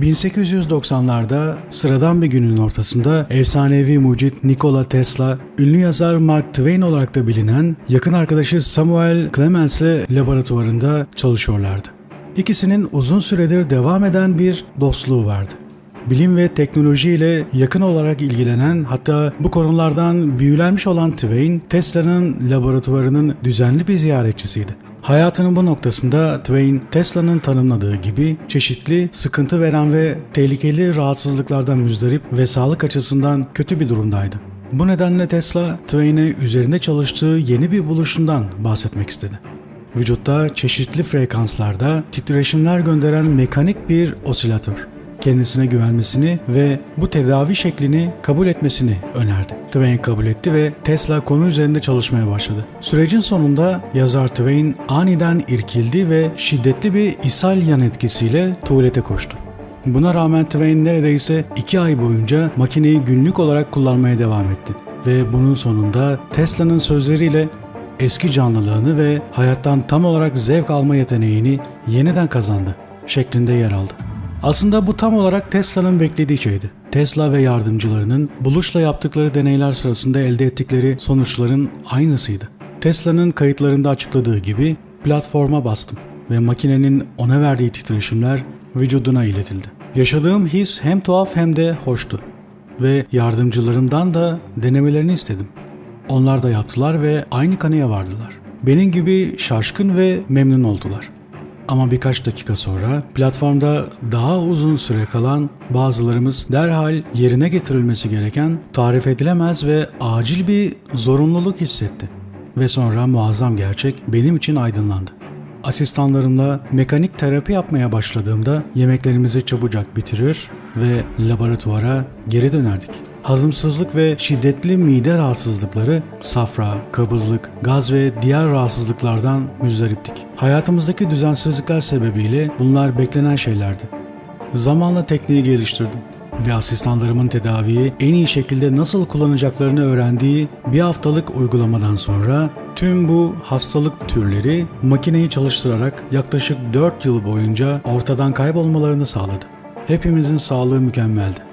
1890'larda sıradan bir günün ortasında efsanevi mucit Nikola Tesla, ünlü yazar Mark Twain olarak da bilinen yakın arkadaşı Samuel Clemens ile laboratuvarında çalışıyorlardı. İkisinin uzun süredir devam eden bir dostluğu vardı. Bilim ve teknoloji ile yakın olarak ilgilenen hatta bu konulardan büyülenmiş olan Twain, Tesla'nın laboratuvarının düzenli bir ziyaretçisiydi. Hayatının bu noktasında Twain, Tesla'nın tanımladığı gibi çeşitli, sıkıntı veren ve tehlikeli rahatsızlıklardan müzdarip ve sağlık açısından kötü bir durumdaydı. Bu nedenle Tesla, Twain'e üzerinde çalıştığı yeni bir buluşundan bahsetmek istedi. Vücutta çeşitli frekanslarda titreşimler gönderen mekanik bir osilatör kendisine güvenmesini ve bu tedavi şeklini kabul etmesini önerdi. Twain kabul etti ve Tesla konu üzerinde çalışmaya başladı. Sürecin sonunda yazar Twain aniden irkildi ve şiddetli bir ishal yan etkisiyle tuvalete koştu. Buna rağmen Twain neredeyse iki ay boyunca makineyi günlük olarak kullanmaya devam etti. Ve bunun sonunda Tesla'nın sözleriyle eski canlılığını ve hayattan tam olarak zevk alma yeteneğini yeniden kazandı şeklinde yer aldı. Aslında bu tam olarak Tesla'nın beklediği şeydi. Tesla ve yardımcılarının buluşla yaptıkları deneyler sırasında elde ettikleri sonuçların aynısıydı. Tesla'nın kayıtlarında açıkladığı gibi platforma bastım ve makinenin ona verdiği titreşimler vücuduna iletildi. Yaşadığım his hem tuhaf hem de hoştu ve yardımcılarımdan da denemelerini istedim. Onlar da yaptılar ve aynı kanıya vardılar. Benim gibi şaşkın ve memnun oldular. Ama birkaç dakika sonra platformda daha uzun süre kalan bazılarımız derhal yerine getirilmesi gereken tarif edilemez ve acil bir zorunluluk hissetti. Ve sonra muazzam gerçek benim için aydınlandı. Asistanlarımla mekanik terapi yapmaya başladığımda yemeklerimizi çabucak bitirir ve laboratuvara geri dönerdik hazımsızlık ve şiddetli mide rahatsızlıkları, safra, kabızlık, gaz ve diğer rahatsızlıklardan müzdariptik. Hayatımızdaki düzensizlikler sebebiyle bunlar beklenen şeylerdi. Zamanla tekniği geliştirdim ve asistanlarımın tedaviyi en iyi şekilde nasıl kullanacaklarını öğrendiği bir haftalık uygulamadan sonra tüm bu hastalık türleri makineyi çalıştırarak yaklaşık 4 yıl boyunca ortadan kaybolmalarını sağladı. Hepimizin sağlığı mükemmeldi.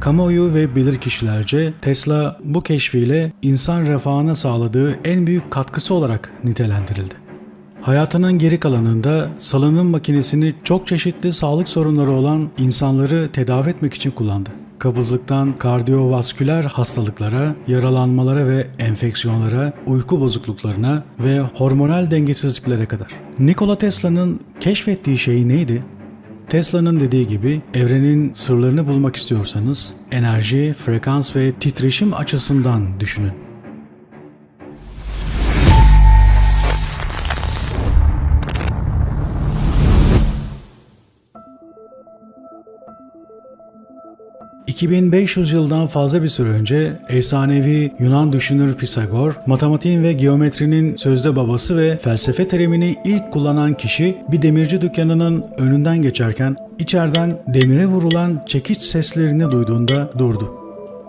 Kamuoyu ve bilirkişilerce Tesla bu keşfiyle insan refahına sağladığı en büyük katkısı olarak nitelendirildi. Hayatının geri kalanında salınım makinesini çok çeşitli sağlık sorunları olan insanları tedavi etmek için kullandı. Kabızlıktan kardiyovasküler hastalıklara, yaralanmalara ve enfeksiyonlara, uyku bozukluklarına ve hormonal dengesizliklere kadar. Nikola Tesla'nın keşfettiği şey neydi? Tesla'nın dediği gibi evrenin sırlarını bulmak istiyorsanız enerji, frekans ve titreşim açısından düşünün. 2500 yıldan fazla bir süre önce efsanevi Yunan düşünür Pisagor, matematiğin ve geometrinin sözde babası ve felsefe terimini ilk kullanan kişi bir demirci dükkanının önünden geçerken içeriden demire vurulan çekiç seslerini duyduğunda durdu.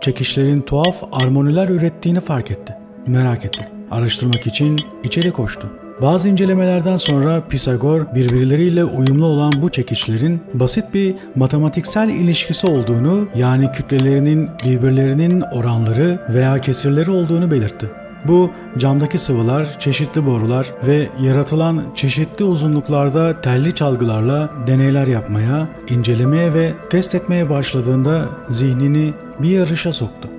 Çekişlerin tuhaf armoniler ürettiğini fark etti. Merak etti. Araştırmak için içeri koştu. Bazı incelemelerden sonra Pisagor birbirleriyle uyumlu olan bu çekiçlerin basit bir matematiksel ilişkisi olduğunu yani kütlelerinin birbirlerinin oranları veya kesirleri olduğunu belirtti. Bu camdaki sıvılar, çeşitli borular ve yaratılan çeşitli uzunluklarda telli çalgılarla deneyler yapmaya, incelemeye ve test etmeye başladığında zihnini bir yarışa soktu.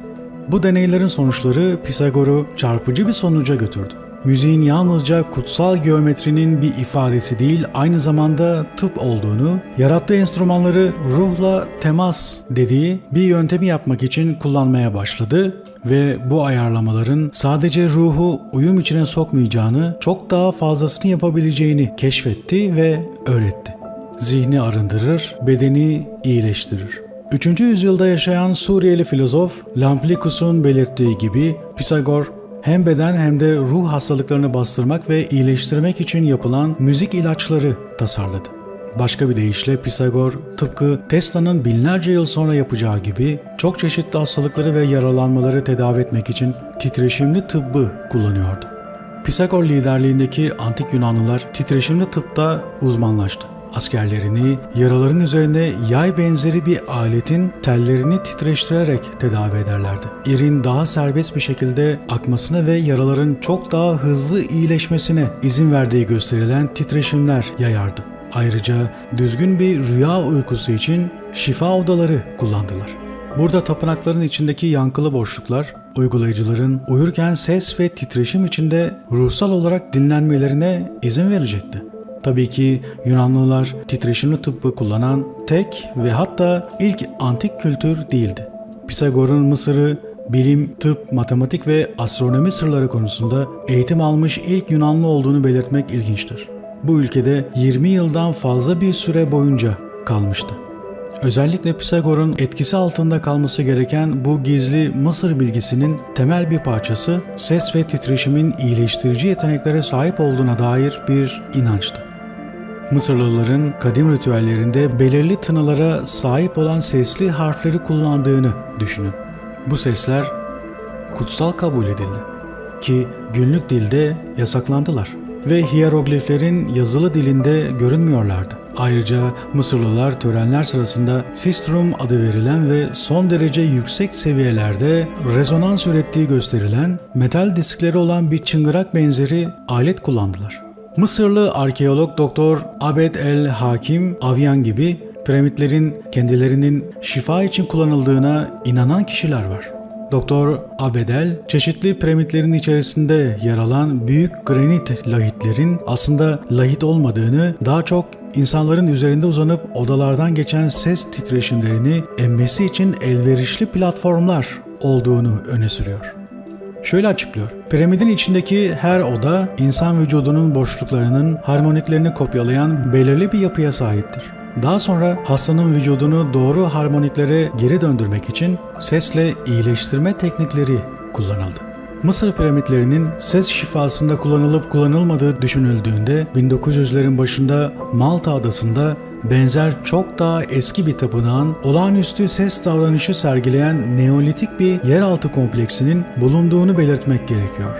Bu deneylerin sonuçları Pisagor'u çarpıcı bir sonuca götürdü müziğin yalnızca kutsal geometrinin bir ifadesi değil, aynı zamanda tıp olduğunu, yarattığı enstrümanları ruhla temas dediği bir yöntemi yapmak için kullanmaya başladı ve bu ayarlamaların sadece ruhu uyum içine sokmayacağını, çok daha fazlasını yapabileceğini keşfetti ve öğretti. Zihni arındırır, bedeni iyileştirir. 3. yüzyılda yaşayan Suriyeli filozof Lamplikus'un belirttiği gibi Pisagor hem beden hem de ruh hastalıklarını bastırmak ve iyileştirmek için yapılan müzik ilaçları tasarladı. Başka bir deyişle Pisagor tıpkı Tesla'nın binlerce yıl sonra yapacağı gibi çok çeşitli hastalıkları ve yaralanmaları tedavi etmek için titreşimli tıbbı kullanıyordu. Pisagor liderliğindeki antik Yunanlılar titreşimli tıpta uzmanlaştı. Askerlerini yaraların üzerine yay benzeri bir aletin tellerini titreştirerek tedavi ederlerdi. İrin daha serbest bir şekilde akmasına ve yaraların çok daha hızlı iyileşmesine izin verdiği gösterilen titreşimler yayardı. Ayrıca düzgün bir rüya uykusu için şifa odaları kullandılar. Burada tapınakların içindeki yankılı boşluklar uygulayıcıların uyurken ses ve titreşim içinde ruhsal olarak dinlenmelerine izin verecekti. Tabii ki Yunanlılar titreşimli tıbbı kullanan tek ve hatta ilk antik kültür değildi. Pisagor'un Mısır'ı bilim, tıp, matematik ve astronomi sırları konusunda eğitim almış ilk Yunanlı olduğunu belirtmek ilginçtir. Bu ülkede 20 yıldan fazla bir süre boyunca kalmıştı. Özellikle Pisagor'un etkisi altında kalması gereken bu gizli Mısır bilgisinin temel bir parçası ses ve titreşimin iyileştirici yeteneklere sahip olduğuna dair bir inançtı. Mısırlıların kadim ritüellerinde belirli tınılara sahip olan sesli harfleri kullandığını düşünün. Bu sesler kutsal kabul edildi ki günlük dilde yasaklandılar ve hierogliflerin yazılı dilinde görünmüyorlardı. Ayrıca Mısırlılar törenler sırasında sistrum adı verilen ve son derece yüksek seviyelerde rezonans ürettiği gösterilen metal diskleri olan bir çıngırak benzeri alet kullandılar. Mısırlı arkeolog Doktor Abed el Hakim Avyan gibi piramitlerin kendilerinin şifa için kullanıldığına inanan kişiler var. Doktor Abedel, çeşitli piramitlerin içerisinde yer alan büyük granit lahitlerin aslında lahit olmadığını, daha çok insanların üzerinde uzanıp odalardan geçen ses titreşimlerini emmesi için elverişli platformlar olduğunu öne sürüyor. Şöyle açıklıyor. Piramidin içindeki her oda insan vücudunun boşluklarının harmoniklerini kopyalayan belirli bir yapıya sahiptir. Daha sonra hastanın vücudunu doğru harmoniklere geri döndürmek için sesle iyileştirme teknikleri kullanıldı. Mısır piramitlerinin ses şifasında kullanılıp kullanılmadığı düşünüldüğünde 1900'lerin başında Malta adasında benzer çok daha eski bir tapınağın olağanüstü ses davranışı sergileyen neolitik bir yeraltı kompleksinin bulunduğunu belirtmek gerekiyor.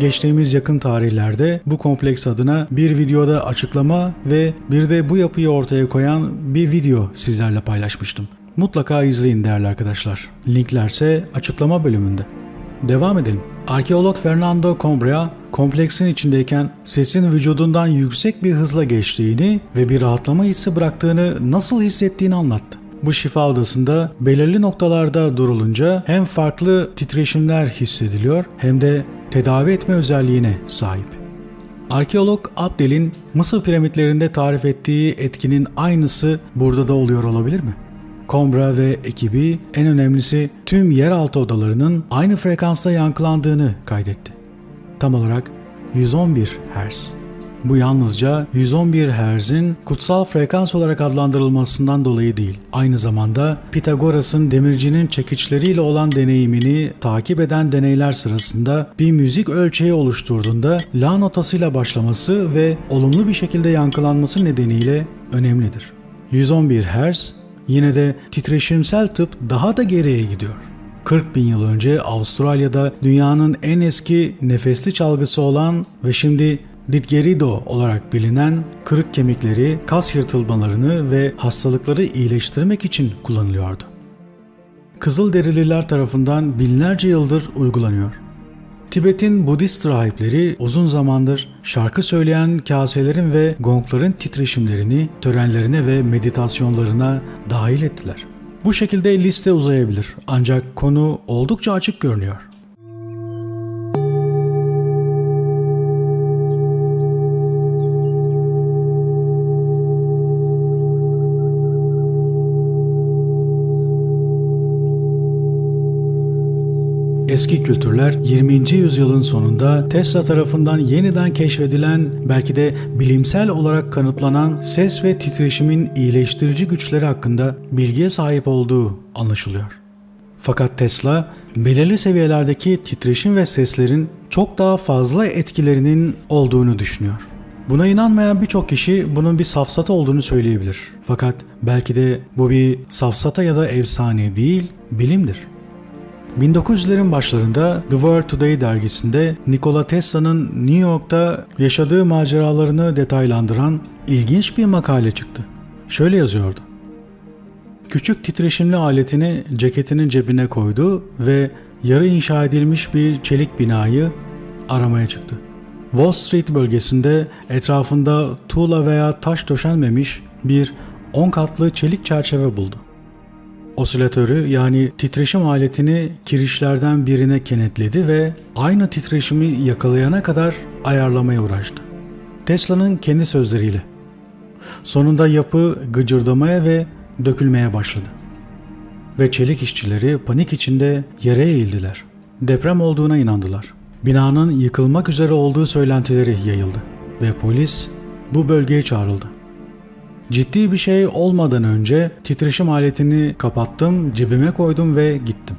Geçtiğimiz yakın tarihlerde bu kompleks adına bir videoda açıklama ve bir de bu yapıyı ortaya koyan bir video sizlerle paylaşmıştım. Mutlaka izleyin değerli arkadaşlar. Linklerse açıklama bölümünde. Devam edelim. Arkeolog Fernando Combrea kompleksin içindeyken sesin vücudundan yüksek bir hızla geçtiğini ve bir rahatlama hissi bıraktığını nasıl hissettiğini anlattı. Bu şifa odasında belirli noktalarda durulunca hem farklı titreşimler hissediliyor hem de tedavi etme özelliğine sahip. Arkeolog Abdel'in Mısır piramitlerinde tarif ettiği etkinin aynısı burada da oluyor olabilir mi? Combra ve ekibi en önemlisi tüm yeraltı odalarının aynı frekansta yankılandığını kaydetti. Tam olarak 111 Hz. Bu yalnızca 111 Hz'in kutsal frekans olarak adlandırılmasından dolayı değil. Aynı zamanda Pitagoras'ın demircinin çekiçleriyle olan deneyimini takip eden deneyler sırasında bir müzik ölçeği oluşturduğunda la notasıyla başlaması ve olumlu bir şekilde yankılanması nedeniyle önemlidir. 111 Hz yine de titreşimsel tıp daha da geriye gidiyor. 40 bin yıl önce Avustralya'da dünyanın en eski nefesli çalgısı olan ve şimdi Didgerido olarak bilinen kırık kemikleri, kas yırtılmalarını ve hastalıkları iyileştirmek için kullanılıyordu. Kızılderililer tarafından binlerce yıldır uygulanıyor. Tibet'in Budist rahipleri uzun zamandır şarkı söyleyen kaselerin ve gongların titreşimlerini törenlerine ve meditasyonlarına dahil ettiler. Bu şekilde liste uzayabilir ancak konu oldukça açık görünüyor. Eski kültürler 20. yüzyılın sonunda Tesla tarafından yeniden keşfedilen belki de bilimsel olarak kanıtlanan ses ve titreşimin iyileştirici güçleri hakkında bilgiye sahip olduğu anlaşılıyor. Fakat Tesla belirli seviyelerdeki titreşim ve seslerin çok daha fazla etkilerinin olduğunu düşünüyor. Buna inanmayan birçok kişi bunun bir safsata olduğunu söyleyebilir. Fakat belki de bu bir safsata ya da efsane değil, bilimdir. 1900'lerin başlarında The World Today dergisinde Nikola Tesla'nın New York'ta yaşadığı maceralarını detaylandıran ilginç bir makale çıktı. Şöyle yazıyordu. Küçük titreşimli aletini ceketinin cebine koydu ve yarı inşa edilmiş bir çelik binayı aramaya çıktı. Wall Street bölgesinde etrafında tuğla veya taş döşenmemiş bir 10 katlı çelik çerçeve buldu. Osilatörü yani titreşim aletini kirişlerden birine kenetledi ve aynı titreşimi yakalayana kadar ayarlamaya uğraştı. Tesla'nın kendi sözleriyle. Sonunda yapı gıcırdamaya ve dökülmeye başladı. Ve çelik işçileri panik içinde yere eğildiler. Deprem olduğuna inandılar. Binanın yıkılmak üzere olduğu söylentileri yayıldı ve polis bu bölgeye çağrıldı. Ciddi bir şey olmadan önce titreşim aletini kapattım, cebime koydum ve gittim.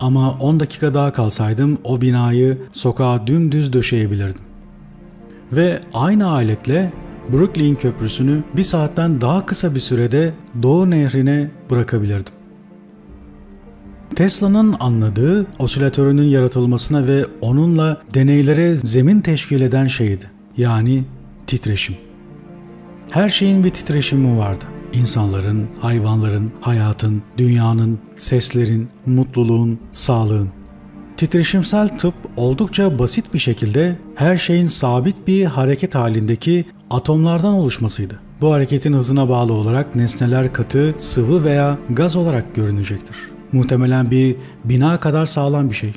Ama 10 dakika daha kalsaydım o binayı sokağa dümdüz döşeyebilirdim. Ve aynı aletle Brooklyn Köprüsü'nü bir saatten daha kısa bir sürede Doğu Nehri'ne bırakabilirdim. Tesla'nın anladığı osilatörünün yaratılmasına ve onunla deneylere zemin teşkil eden şeydi. Yani titreşim. Her şeyin bir titreşimi vardı. İnsanların, hayvanların, hayatın, dünyanın, seslerin, mutluluğun, sağlığın. Titreşimsel tıp oldukça basit bir şekilde her şeyin sabit bir hareket halindeki atomlardan oluşmasıydı. Bu hareketin hızına bağlı olarak nesneler katı, sıvı veya gaz olarak görünecektir. Muhtemelen bir bina kadar sağlam bir şey.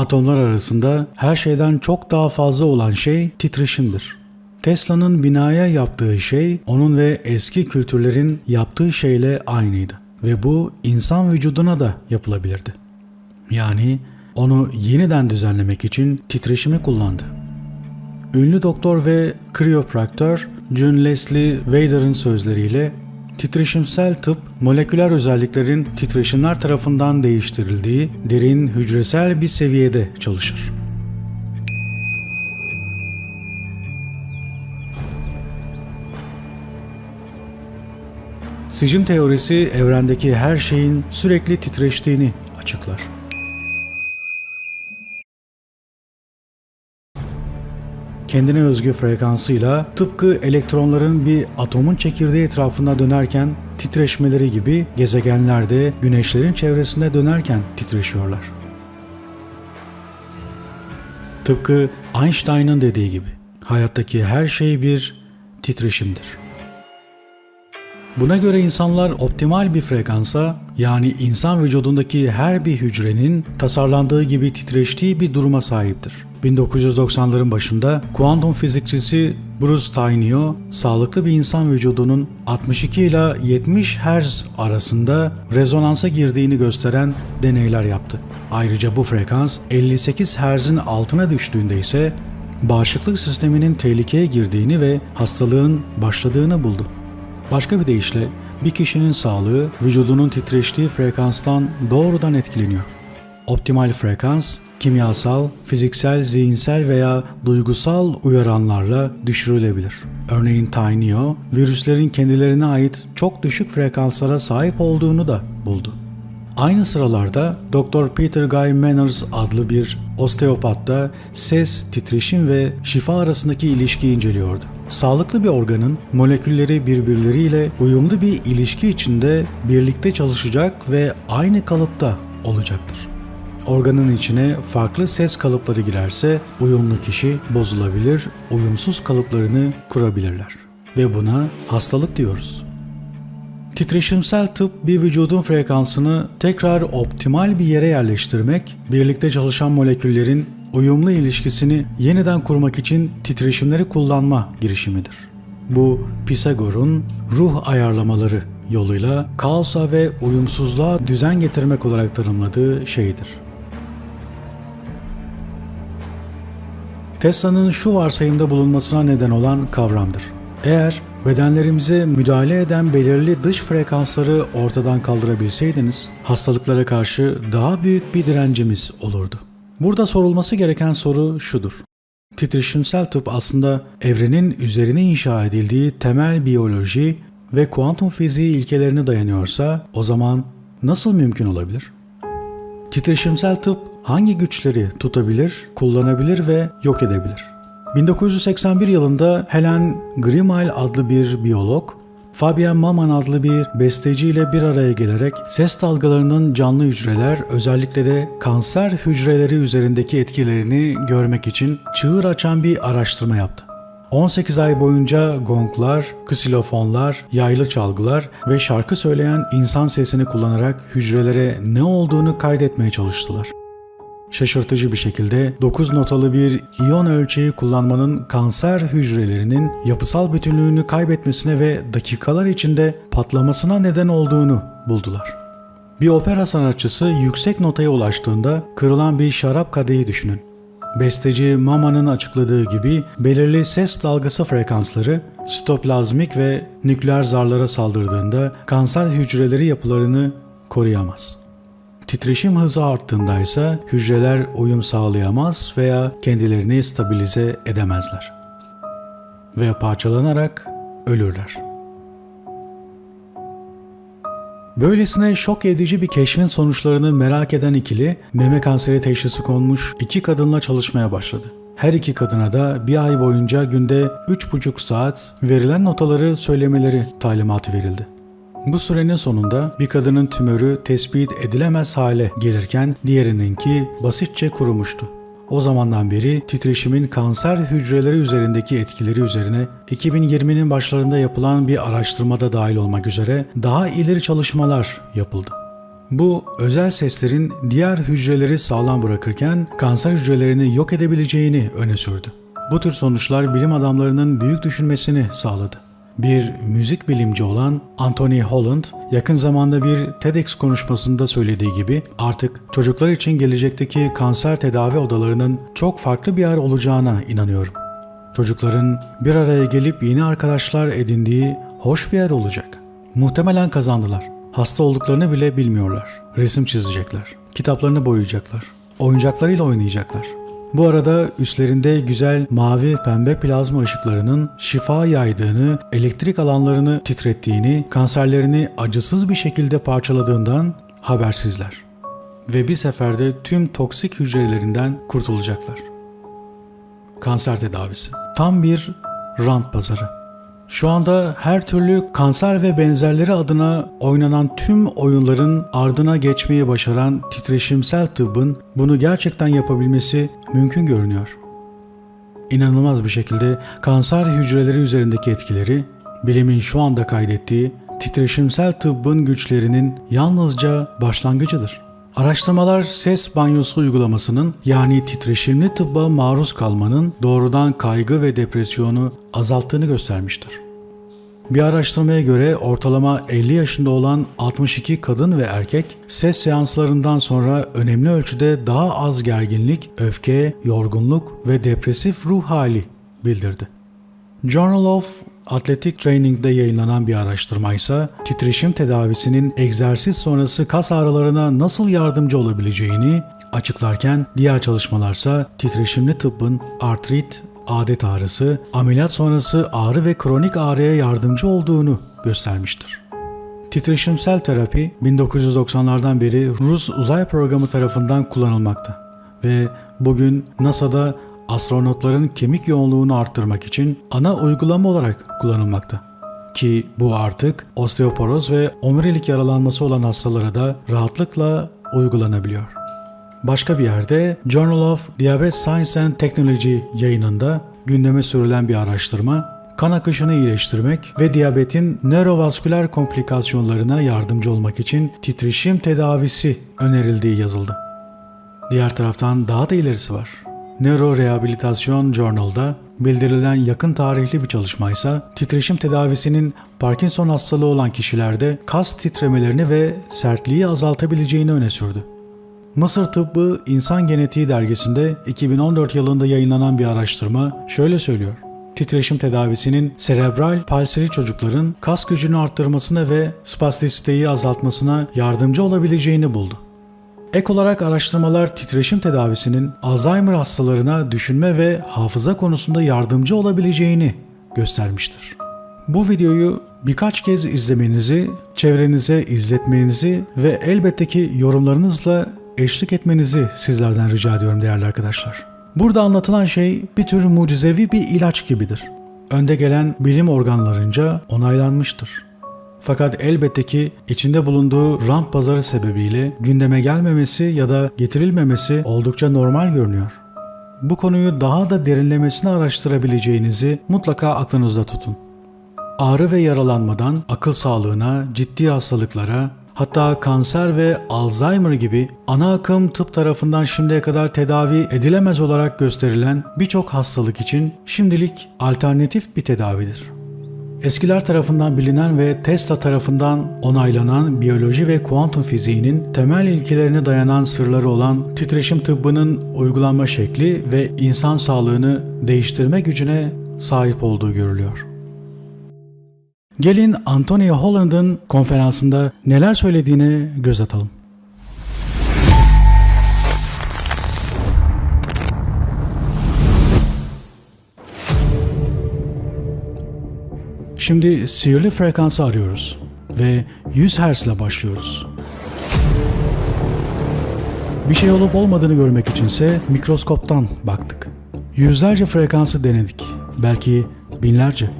Atomlar arasında her şeyden çok daha fazla olan şey titreşimdir. Tesla'nın binaya yaptığı şey onun ve eski kültürlerin yaptığı şeyle aynıydı ve bu insan vücuduna da yapılabilirdi. Yani onu yeniden düzenlemek için titreşimi kullandı. Ünlü doktor ve kriyopraktör June Leslie Wader'ın sözleriyle Titreşimsel tıp, moleküler özelliklerin titreşimler tarafından değiştirildiği derin hücresel bir seviyede çalışır. Sicim teorisi evrendeki her şeyin sürekli titreştiğini açıklar. Kendine özgü frekansıyla tıpkı elektronların bir atomun çekirdeği etrafında dönerken titreşmeleri gibi gezegenler de güneşlerin çevresinde dönerken titreşiyorlar. Tıpkı Einstein'ın dediği gibi hayattaki her şey bir titreşimdir. Buna göre insanlar optimal bir frekansa yani insan vücudundaki her bir hücrenin tasarlandığı gibi titreştiği bir duruma sahiptir. 1990'ların başında kuantum fizikçisi Bruce Tainio, sağlıklı bir insan vücudunun 62 ila 70 Hz arasında rezonansa girdiğini gösteren deneyler yaptı. Ayrıca bu frekans 58 Hz'in altına düştüğünde ise bağışıklık sisteminin tehlikeye girdiğini ve hastalığın başladığını buldu. Başka bir deyişle bir kişinin sağlığı vücudunun titreştiği frekanstan doğrudan etkileniyor. Optimal frekans kimyasal, fiziksel, zihinsel veya duygusal uyaranlarla düşürülebilir. Örneğin Tainio, virüslerin kendilerine ait çok düşük frekanslara sahip olduğunu da buldu. Aynı sıralarda Dr. Peter Guy Manners adlı bir osteopat da ses, titreşim ve şifa arasındaki ilişkiyi inceliyordu. Sağlıklı bir organın molekülleri birbirleriyle uyumlu bir ilişki içinde birlikte çalışacak ve aynı kalıpta olacaktır. Organın içine farklı ses kalıpları girerse uyumlu kişi bozulabilir, uyumsuz kalıplarını kurabilirler. Ve buna hastalık diyoruz. Titreşimsel tıp bir vücudun frekansını tekrar optimal bir yere yerleştirmek, birlikte çalışan moleküllerin uyumlu ilişkisini yeniden kurmak için titreşimleri kullanma girişimidir. Bu Pisagor'un ruh ayarlamaları yoluyla kaosa ve uyumsuzluğa düzen getirmek olarak tanımladığı şeydir. Tesla'nın şu varsayımda bulunmasına neden olan kavramdır. Eğer bedenlerimize müdahale eden belirli dış frekansları ortadan kaldırabilseydiniz, hastalıklara karşı daha büyük bir direncimiz olurdu. Burada sorulması gereken soru şudur. Titreşimsel tıp aslında evrenin üzerine inşa edildiği temel biyoloji ve kuantum fiziği ilkelerine dayanıyorsa o zaman nasıl mümkün olabilir? Titreşimsel tıp hangi güçleri tutabilir, kullanabilir ve yok edebilir? 1981 yılında Helen Grimal adlı bir biyolog, Fabian Maman adlı bir besteciyle bir araya gelerek ses dalgalarının canlı hücreler özellikle de kanser hücreleri üzerindeki etkilerini görmek için çığır açan bir araştırma yaptı. 18 ay boyunca gonglar, ksilofonlar, yaylı çalgılar ve şarkı söyleyen insan sesini kullanarak hücrelere ne olduğunu kaydetmeye çalıştılar. Şaşırtıcı bir şekilde 9 notalı bir iyon ölçeği kullanmanın kanser hücrelerinin yapısal bütünlüğünü kaybetmesine ve dakikalar içinde patlamasına neden olduğunu buldular. Bir opera sanatçısı yüksek notaya ulaştığında kırılan bir şarap kadehi düşünün. Besteci Mama'nın açıkladığı gibi belirli ses dalgası frekansları sitoplazmik ve nükleer zarlara saldırdığında kanser hücreleri yapılarını koruyamaz. Titreşim hızı arttığında ise hücreler uyum sağlayamaz veya kendilerini stabilize edemezler. Ve parçalanarak ölürler. Böylesine şok edici bir keşfin sonuçlarını merak eden ikili, meme kanseri teşhisi konmuş iki kadınla çalışmaya başladı. Her iki kadına da bir ay boyunca günde 3,5 saat verilen notaları söylemeleri talimatı verildi. Bu sürenin sonunda bir kadının tümörü tespit edilemez hale gelirken diğerininki basitçe kurumuştu. O zamandan beri titreşimin kanser hücreleri üzerindeki etkileri üzerine 2020'nin başlarında yapılan bir araştırmada dahil olmak üzere daha ileri çalışmalar yapıldı. Bu özel seslerin diğer hücreleri sağlam bırakırken kanser hücrelerini yok edebileceğini öne sürdü. Bu tür sonuçlar bilim adamlarının büyük düşünmesini sağladı. Bir müzik bilimci olan Anthony Holland yakın zamanda bir TEDx konuşmasında söylediği gibi artık çocuklar için gelecekteki kanser tedavi odalarının çok farklı bir yer olacağına inanıyorum. Çocukların bir araya gelip yeni arkadaşlar edindiği hoş bir yer olacak. Muhtemelen kazandılar. Hasta olduklarını bile bilmiyorlar. Resim çizecekler. Kitaplarını boyayacaklar. Oyuncaklarıyla oynayacaklar. Bu arada üstlerinde güzel mavi pembe plazma ışıklarının şifa yaydığını, elektrik alanlarını titrettiğini, kanserlerini acısız bir şekilde parçaladığından habersizler. Ve bir seferde tüm toksik hücrelerinden kurtulacaklar. Kanser tedavisi. Tam bir rant pazarı. Şu anda her türlü kanser ve benzerleri adına oynanan tüm oyunların ardına geçmeyi başaran titreşimsel tıbbın bunu gerçekten yapabilmesi mümkün görünüyor. İnanılmaz bir şekilde kanser hücreleri üzerindeki etkileri, bilimin şu anda kaydettiği titreşimsel tıbbın güçlerinin yalnızca başlangıcıdır. Araştırmalar ses banyosu uygulamasının yani titreşimli tıbba maruz kalmanın doğrudan kaygı ve depresyonu azalttığını göstermiştir. Bir araştırmaya göre ortalama 50 yaşında olan 62 kadın ve erkek ses seanslarından sonra önemli ölçüde daha az gerginlik, öfke, yorgunluk ve depresif ruh hali bildirdi. Journal of Athletic Training'de yayınlanan bir araştırma ise titreşim tedavisinin egzersiz sonrası kas ağrılarına nasıl yardımcı olabileceğini açıklarken diğer çalışmalarsa titreşimli tıbbın artrit, adet ağrısı, ameliyat sonrası ağrı ve kronik ağrıya yardımcı olduğunu göstermiştir. Titreşimsel terapi 1990'lardan beri Rus uzay programı tarafından kullanılmakta ve bugün NASA'da astronotların kemik yoğunluğunu arttırmak için ana uygulama olarak kullanılmakta. Ki bu artık osteoporoz ve omurilik yaralanması olan hastalara da rahatlıkla uygulanabiliyor. Başka bir yerde Journal of Diabetes Science and Technology yayınında gündeme sürülen bir araştırma kan akışını iyileştirmek ve diyabetin nörovasküler komplikasyonlarına yardımcı olmak için titreşim tedavisi önerildiği yazıldı. Diğer taraftan daha da ilerisi var. Neurorehabilitation Journal'da bildirilen yakın tarihli bir çalışmaysa titreşim tedavisinin Parkinson hastalığı olan kişilerde kas titremelerini ve sertliği azaltabileceğini öne sürdü. Mısır Tıbbı İnsan Genetiği dergisinde 2014 yılında yayınlanan bir araştırma şöyle söylüyor. Titreşim tedavisinin serebral palsili çocukların kas gücünü arttırmasına ve spastisiteyi azaltmasına yardımcı olabileceğini buldu. Ek olarak araştırmalar titreşim tedavisinin Alzheimer hastalarına düşünme ve hafıza konusunda yardımcı olabileceğini göstermiştir. Bu videoyu birkaç kez izlemenizi, çevrenize izletmenizi ve elbette ki yorumlarınızla eşlik etmenizi sizlerden rica ediyorum değerli arkadaşlar. Burada anlatılan şey bir tür mucizevi bir ilaç gibidir. Önde gelen bilim organlarınca onaylanmıştır. Fakat elbette ki içinde bulunduğu rant pazarı sebebiyle gündeme gelmemesi ya da getirilmemesi oldukça normal görünüyor. Bu konuyu daha da derinlemesine araştırabileceğinizi mutlaka aklınızda tutun. Ağrı ve yaralanmadan akıl sağlığına, ciddi hastalıklara, hatta kanser ve Alzheimer gibi ana akım tıp tarafından şimdiye kadar tedavi edilemez olarak gösterilen birçok hastalık için şimdilik alternatif bir tedavidir. Eskiler tarafından bilinen ve Tesla tarafından onaylanan biyoloji ve kuantum fiziğinin temel ilkelerine dayanan sırları olan titreşim tıbbının uygulanma şekli ve insan sağlığını değiştirme gücüne sahip olduğu görülüyor. Gelin Antonio Holland'ın konferansında neler söylediğine göz atalım. Şimdi sihirli frekansı arıyoruz ve 100 Hz ile başlıyoruz. Bir şey olup olmadığını görmek içinse mikroskoptan baktık. Yüzlerce frekansı denedik. Belki binlerce.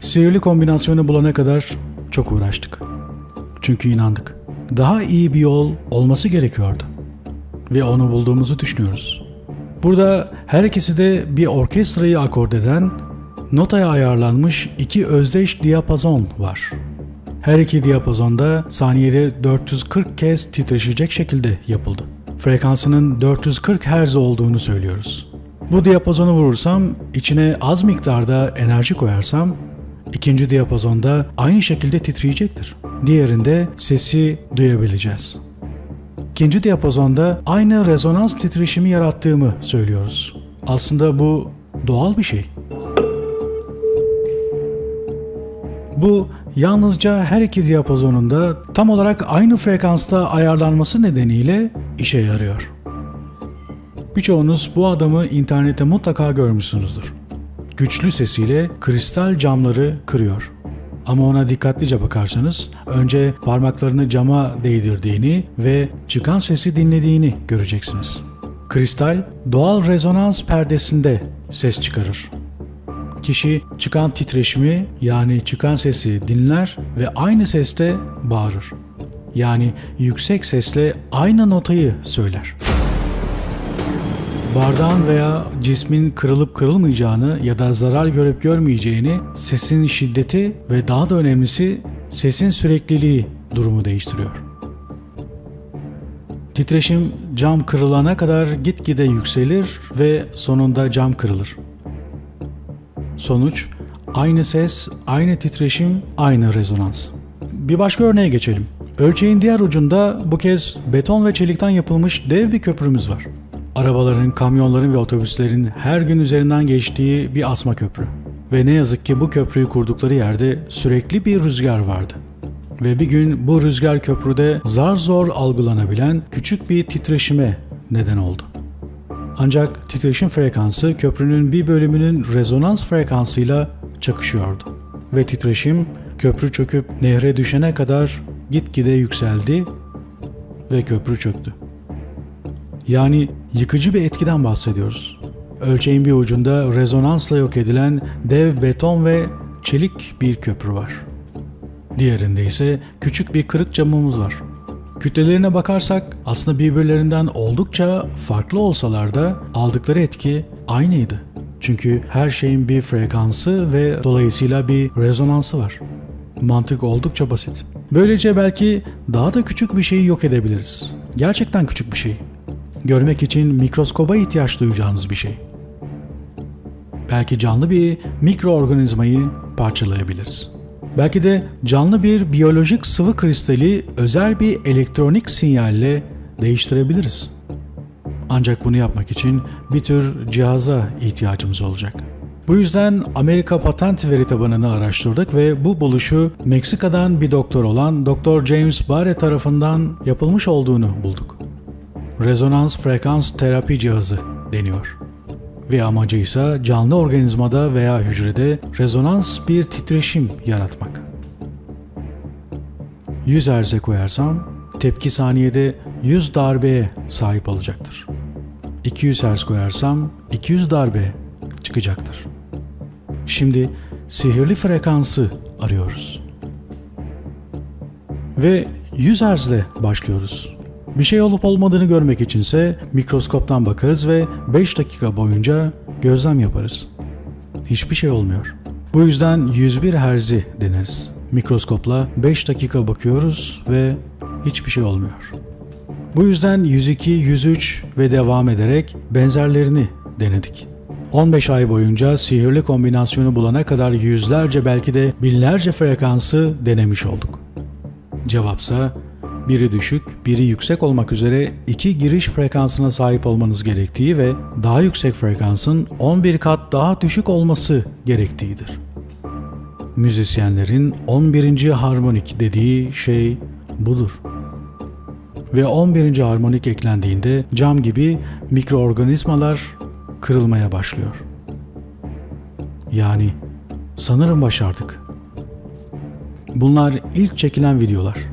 Sihirli kombinasyonu bulana kadar çok uğraştık. Çünkü inandık. Daha iyi bir yol olması gerekiyordu. Ve onu bulduğumuzu düşünüyoruz. Burada her ikisi de bir orkestrayı akord eden, notaya ayarlanmış iki özdeş diapazon var. Her iki diapazonda saniyede 440 kez titreşecek şekilde yapıldı. Frekansının 440 Hz olduğunu söylüyoruz. Bu diapazonu vurursam, içine az miktarda enerji koyarsam İkinci diyapazonda aynı şekilde titreyecektir. Diğerinde sesi duyabileceğiz. İkinci diyapazonda aynı rezonans titreşimi yarattığımı söylüyoruz. Aslında bu doğal bir şey. Bu yalnızca her iki diyapazonunda tam olarak aynı frekansta ayarlanması nedeniyle işe yarıyor. Birçoğunuz bu adamı internette mutlaka görmüşsünüzdür güçlü sesiyle kristal camları kırıyor. Ama ona dikkatlice bakarsanız önce parmaklarını cama değdirdiğini ve çıkan sesi dinlediğini göreceksiniz. Kristal doğal rezonans perdesinde ses çıkarır. Kişi çıkan titreşimi yani çıkan sesi dinler ve aynı seste bağırır. Yani yüksek sesle aynı notayı söyler bardağın veya cismin kırılıp kırılmayacağını ya da zarar görüp görmeyeceğini, sesin şiddeti ve daha da önemlisi sesin sürekliliği durumu değiştiriyor. Titreşim cam kırılana kadar gitgide yükselir ve sonunda cam kırılır. Sonuç aynı ses, aynı titreşim, aynı rezonans. Bir başka örneğe geçelim. Ölçeğin diğer ucunda bu kez beton ve çelikten yapılmış dev bir köprümüz var arabaların, kamyonların ve otobüslerin her gün üzerinden geçtiği bir asma köprü. Ve ne yazık ki bu köprüyü kurdukları yerde sürekli bir rüzgar vardı. Ve bir gün bu rüzgar köprüde zar zor algılanabilen küçük bir titreşime neden oldu. Ancak titreşim frekansı köprünün bir bölümünün rezonans frekansıyla çakışıyordu. Ve titreşim köprü çöküp nehre düşene kadar gitgide yükseldi ve köprü çöktü. Yani yıkıcı bir etkiden bahsediyoruz. Ölçeğin bir ucunda rezonansla yok edilen dev beton ve çelik bir köprü var. Diğerinde ise küçük bir kırık camımız var. Kütlelerine bakarsak aslında birbirlerinden oldukça farklı olsalar da aldıkları etki aynıydı. Çünkü her şeyin bir frekansı ve dolayısıyla bir rezonansı var. Mantık oldukça basit. Böylece belki daha da küçük bir şeyi yok edebiliriz. Gerçekten küçük bir şey görmek için mikroskoba ihtiyaç duyacağınız bir şey. Belki canlı bir mikroorganizmayı parçalayabiliriz. Belki de canlı bir biyolojik sıvı kristali özel bir elektronik sinyalle değiştirebiliriz. Ancak bunu yapmak için bir tür cihaza ihtiyacımız olacak. Bu yüzden Amerika patent veri tabanını araştırdık ve bu buluşu Meksika'dan bir doktor olan Dr. James Barre tarafından yapılmış olduğunu bulduk. Rezonans frekans terapi cihazı deniyor. Ve amacı ise canlı organizmada veya hücrede rezonans bir titreşim yaratmak. 100 Hz'e koyarsam tepki saniyede 100 darbeye sahip olacaktır. 200 Hz koyarsam 200 darbe çıkacaktır. Şimdi sihirli frekansı arıyoruz. Ve 100 Hz ile başlıyoruz. Bir şey olup olmadığını görmek içinse mikroskoptan bakarız ve 5 dakika boyunca gözlem yaparız. Hiçbir şey olmuyor. Bu yüzden 101 Hz'i deneriz. Mikroskopla 5 dakika bakıyoruz ve hiçbir şey olmuyor. Bu yüzden 102, 103 ve devam ederek benzerlerini denedik. 15 ay boyunca sihirli kombinasyonu bulana kadar yüzlerce belki de binlerce frekansı denemiş olduk. Cevapsa biri düşük, biri yüksek olmak üzere iki giriş frekansına sahip olmanız gerektiği ve daha yüksek frekansın 11 kat daha düşük olması gerektiğidir. Müzisyenlerin 11. harmonik dediği şey budur. Ve 11. harmonik eklendiğinde cam gibi mikroorganizmalar kırılmaya başlıyor. Yani sanırım başardık. Bunlar ilk çekilen videolar.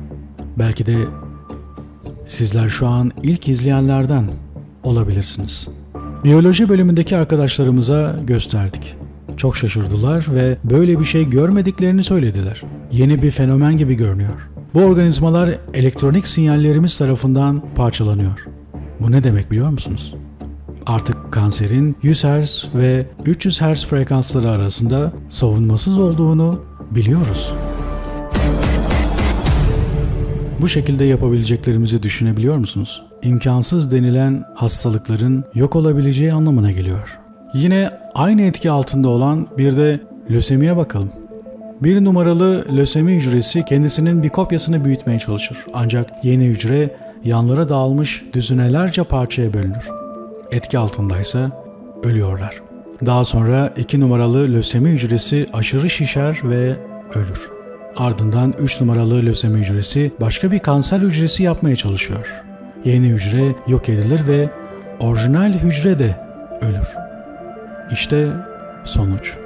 Belki de sizler şu an ilk izleyenlerden olabilirsiniz. Biyoloji bölümündeki arkadaşlarımıza gösterdik. Çok şaşırdılar ve böyle bir şey görmediklerini söylediler. Yeni bir fenomen gibi görünüyor. Bu organizmalar elektronik sinyallerimiz tarafından parçalanıyor. Bu ne demek biliyor musunuz? Artık kanserin 100 Hz ve 300 Hz frekansları arasında savunmasız olduğunu biliyoruz. Bu şekilde yapabileceklerimizi düşünebiliyor musunuz? İmkansız denilen hastalıkların yok olabileceği anlamına geliyor. Yine aynı etki altında olan bir de lösemiye bakalım. Bir numaralı lösemi hücresi kendisinin bir kopyasını büyütmeye çalışır. Ancak yeni hücre yanlara dağılmış düzinelerce parçaya bölünür. Etki altındaysa ölüyorlar. Daha sonra iki numaralı lösemi hücresi aşırı şişer ve ölür. Ardından 3 numaralı lösemi hücresi başka bir kanser hücresi yapmaya çalışıyor. Yeni hücre yok edilir ve orijinal hücre de ölür. İşte sonuç.